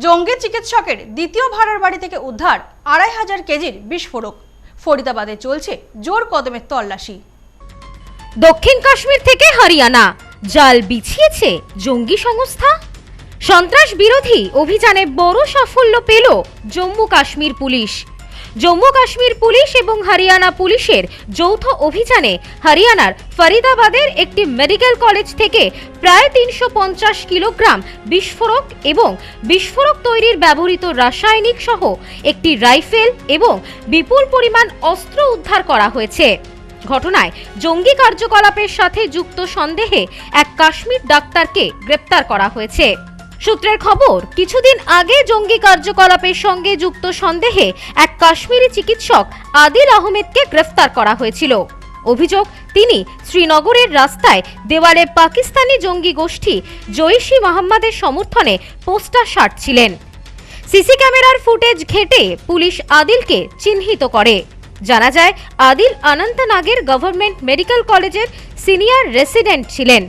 জঙ্গি চিকিৎসকের দ্বিতীয় ভাড়ার বাড়ি থেকে উদ্ধার আড়াই হাজার কেজির বিস্ফোরক। ফরিদাবাদে চলছে জোর কদমের তল্লাশি। দক্ষিণ কাশ্মীর থেকে হরিয়ানা। জাল বিছিয়েছে জঙ্গি সংস্থা। সন্ত্রাস বিরোধী অভিযানে বড় সাফল্য পেল জম্মু কাশ্মীর পুলিশ। জম্মু কাশ্মীর পুলিশ এবং হরিয়ানা পুলিশের যৌথ অভিযানে হরিয়ানার ফরিদাবাদের একটি মেডিকেল কলেজ থেকে প্রায় তিনশো পঞ্চাশ কিলোগ্রাম বিস্ফোরক এবং বিস্ফোরক তৈরির ব্যবহৃত রাসায়নিক সহ একটি রাইফেল এবং বিপুল পরিমাণ অস্ত্র উদ্ধার করা হয়েছে। ঘটনায় জঙ্গি কার্যকলাপের সাথে যুক্ত সন্দেহে এক কাশ্মীর ডাক্তারকে গ্রেপ্তার করা হয়েছে। সূত্রের খবর, কিছুদিন আগে জঙ্গি কার্যকলাপের সঙ্গে যুক্ত সন্দেহে এক কাশ্মীরি চিকিৎসক আদিল আহমেদকে গ্রেফতার করা হয়েছিল। অভিযোগ, তিনি শ্রীনগরের রাস্তায় দেওয়ালে পাকিস্তানি জঙ্গি গোষ্ঠী জৈশি মোহাম্মদের সমর্থনে পোস্টার সারছিলেন। সিসি ক্যামেরার ফুটেজ ঘেটে পুলিশ আদিলকে চিহ্নিত করে। জানা যায়, আদিল অনন্তনাগের গভর্নমেন্ট মেডিকেল কলেজের সিনিয়র রেসিডেন্ট ছিলেন।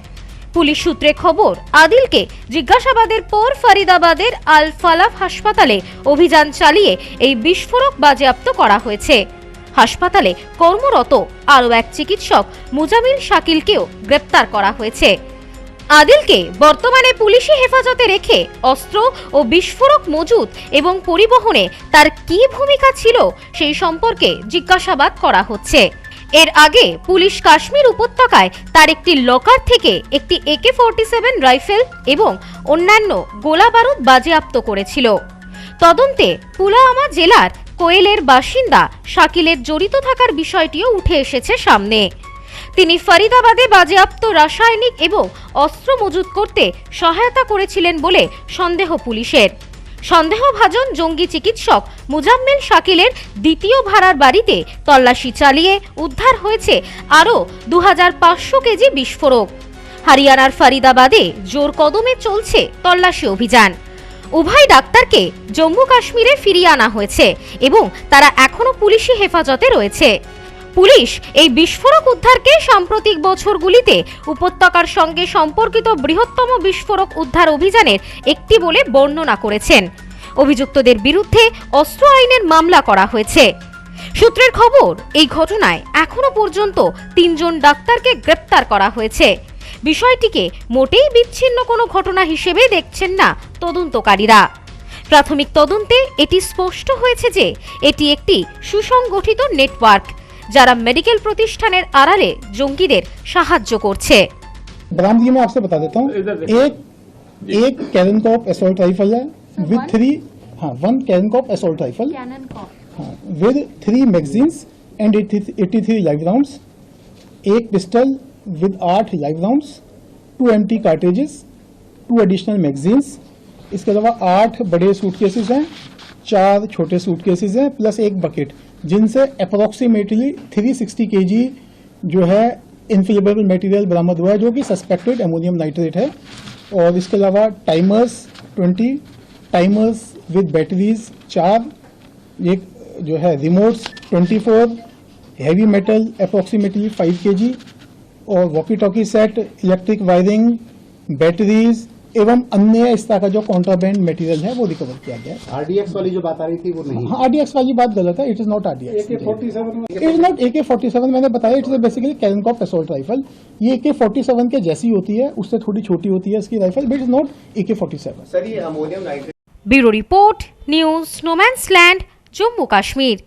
পুলিশ সূত্রে খবর, আদিলকে জিজ্ঞাসাবাদের পর ফরিদাবাদের আল ফালাফ হাসপাতালে অভিযান চালিয়ে এই বিস্ফোরক বাজেয়াপ্ত করা হয়েছে। হাসপাতালে কর্মরত আরও এক চিকিৎসক, মুজামিল শাকিলকেও গ্রেপ্তার করা হয়েছে। আদিলকে বর্তমানে পুলিশি হেফাজতে রেখে অস্ত্র ও বিস্ফোরক মজুত এবং পরিবহনে তার কী ভূমিকা ছিল সেই সম্পর্কে জিজ্ঞাসাবাদ করা হচ্ছে। এর আগে পুলিশ কাশ্মীর উপত্যকায় তার একটি লকার থেকে একটি একে ফোরটি সেভেন রাইফেল এবং অন্যান্য গোলাবারুদ বাজেয়াপ্ত করেছিল। তদন্তে পুলাওয়ামা জেলার কোয়েলের বাসিন্দা শাকিলের জড়িত থাকার বিষয়টিও উঠে এসেছে সামনে। তিনি ফরিদাবাদে বাজেয়াপ্ত রাসায়নিক এবং অস্ত্র মজুত করতে সহায়তা করেছিলেন বলে সন্দেহ পুলিশের। সন্দেহভাজন জঙ্গি চিকিৎসক মুজাম্মেল শাকিলের দ্বিতীয় ভাড়ার বাড়িতে তল্লাশি চালিয়ে উদ্ধার হয়েছে আরও দু হাজার পাঁচশো কেজি বিস্ফোরক। হরিয়ানার ফরিদাবাদে জোর কদমে চলছে তল্লাশি অভিযান। উভয় ডাক্তারকে জম্মু কাশ্মীরে ফিরিয়ে আনা হয়েছে এবং তারা এখনও পুলিশি হেফাজতে রয়েছে। পুলিশ এই বিস্ফোরক উদ্ধারকে সাম্প্রতিক বছরগুলিতে উপত্যকার সঙ্গে সম্পর্কিত বৃহত্তম বিস্ফোরক উদ্ধার অভিযানের একটি বলে বর্ণনা করেছেন। অভিযুক্তদের বিরুদ্ধে অস্ত্র আইনের মামলা করা হয়েছে। সূত্রের খবর, এই ঘটনায় এখনও পর্যন্ত তিনজন ডাক্তারকে গ্রেপ্তার করা হয়েছে। বিষয়টিকে মোটেই বিচ্ছিন্ন কোনো ঘটনা হিসেবে দেখছেন না তদন্তকারীরা। প্রাথমিক তদন্তে এটি স্পষ্ট হয়েছে যে এটি একটি সুসংগঠিত নেটওয়ার্ক। যারা মেডিকেল প্রতিষ্ঠানের আড়ালে জঙ্গিদের সাহায্য করছে बरामदगी मैं आपसे बता देता हूँ एक एक कैरन कॉप एसोल्ट राइफल है विद थ्री हाँ one Karen corp assault rifle हाँ with three magazines and eighty three live rounds एक पिस्टल विद आठ live rounds two empty cartridges two additional magazines इसके अलावा आठ बड़े सूटकेसेस हैं चार छोटे सूटकेसेस हैं प्लस एक बकेट जिनसे अप्रोक्सीमेटली 360 केजी जो है इनफिलेबल मटेरियल बरामद हुआ है, जो कि सस्पेक्टेड अमोनियम नाइट्रेट है। और इसके अलावा टाइमर्स 20 टाइमर्स विद बैटरीज चार, एक जो है remotes 24 heavy metal approximately 5 KG और walkie talkie set electric wiring batteries एवं अन्य इस तरह का जो कॉन्ट्राबैंड मटेरियल है वो रिकवर किया गया। आरडीएक्स वाली जो बात आ रही थी वो नहीं। हाँ आरडीएक्स वाली बात गलत है it is not RDX it is not A K forty seven मैंने बताया इट इज़ बेसिकली कैन कॉफ एसोल्ट राइफल ये ए के फोर्टी सेवन के जैसी होती है उससे थोड़ी छोटी होती है इसकी rifle but is not A K forty seven bureau report news snowman land Jammu Kashmir